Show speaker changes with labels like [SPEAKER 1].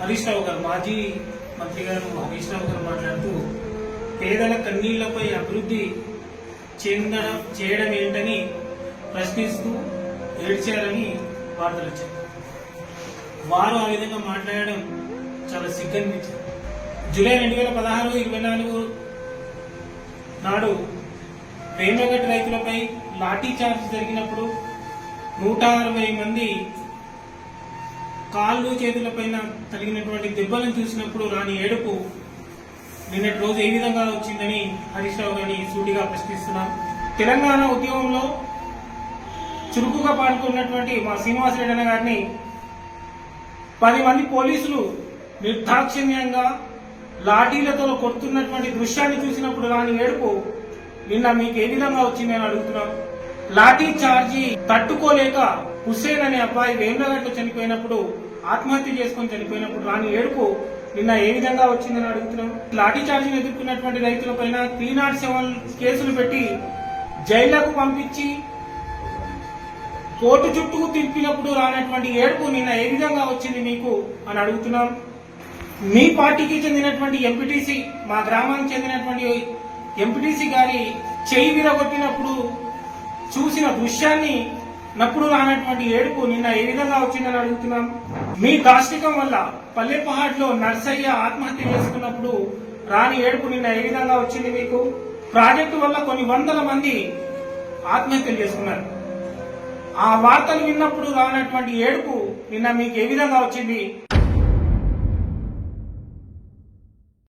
[SPEAKER 1] హరీష్ రావు గారు మాజీ మంత్రి గారు హరీష్ రావు గారు మాట్లాడుతూ పేదల కన్నీళ్ళపై అభివృద్ధి చెందడం చేయడం ఏంటని ప్రశ్నిస్తూ ఏడ్చారని వార్తలు వచ్చాయి. వారు ఆ విధంగా మాట్లాడడం చాలా సిగ్గనిపించింది. జూలై రెండు వేల పదహారు ఇరవై నాలుగు నాడు వేమగట్ రైతులపై లాఠీ చార్జ్ జరిగినప్పుడు నూట అరవై మంది కాళ్ళు చేతులపైన తగినటువంటి దెబ్బలను చూసినప్పుడు రాని ఏడుపు నిన్నటి రోజు ఏ విధంగా వచ్చిందని హరీష్ రావు గారిని సూటిగా ప్రశ్నిస్తున్నాం. తెలంగాణ ఉద్యమంలో చురుకుగా పాల్గొన్నటువంటి మా శ్రీనివాసరెడ్డి రెడ్డి గారిని పది మంది పోలీసులు నిర్దాక్షిణ్యంగా లాఠీలతో కొడుతున్నటువంటి దృశ్యాన్ని చూసినప్పుడు రాని ఏడుపు నిన్న మీకు ఏ విధంగా వచ్చిందని అడుగుతున్నాం. లాఠీ చార్జీ తట్టుకోలేక హుస్సేన్ అనే అబ్బాయి వేమలగట్టు చనిపోయినప్పుడు ఆత్మహత్య చేసుకొని చనిపోయినప్పుడు రాని ఏడుపు నిన్న ఏ విధంగా వచ్చిందని అడుగుతున్నాం లాఠీ చార్జీని ఎదుర్కొన్నటువంటి రైతులపైన త్రీ నాట్ సెవెన్ కేసులు పెట్టి జైళ్ళకు పంపించి కోర్టు చుట్టూ తిప్పినప్పుడు రానటువంటి ఏడుపు నిన్న ఏ విధంగా వచ్చింది మీకు అని అడుగుతున్నాం. మీ పార్టీకి చెందినటువంటి ఎంపీటీసీ మా గ్రామానికి చెందినటువంటి ఎంపీటీసీ గారి చేయి విరగొట్టినప్పుడు చూసిన దృశ్యాన్ని నప్పుడు రానటువంటి ఏడుపు నిన్న ఏ విధంగా వచ్చిందని అడుగుతున్నాం? మీ దాష్టికం వల్ల పల్లెపహాడ్లో నర్సయ్య ఆత్మహత్య చేసుకున్నప్పుడు రాని ఏడుపు నిన్న ఏ విధంగా వచ్చింది మీకు? ప్రాజెక్టు వల్ల కొన్ని వందల మంది ఆత్మహత్యలు చేసుకున్నారు. ఆ వార్తలు విన్నప్పుడు రానటువంటి ఏడుపు నిన్న మీకు ఏ విధంగా వచ్చింది?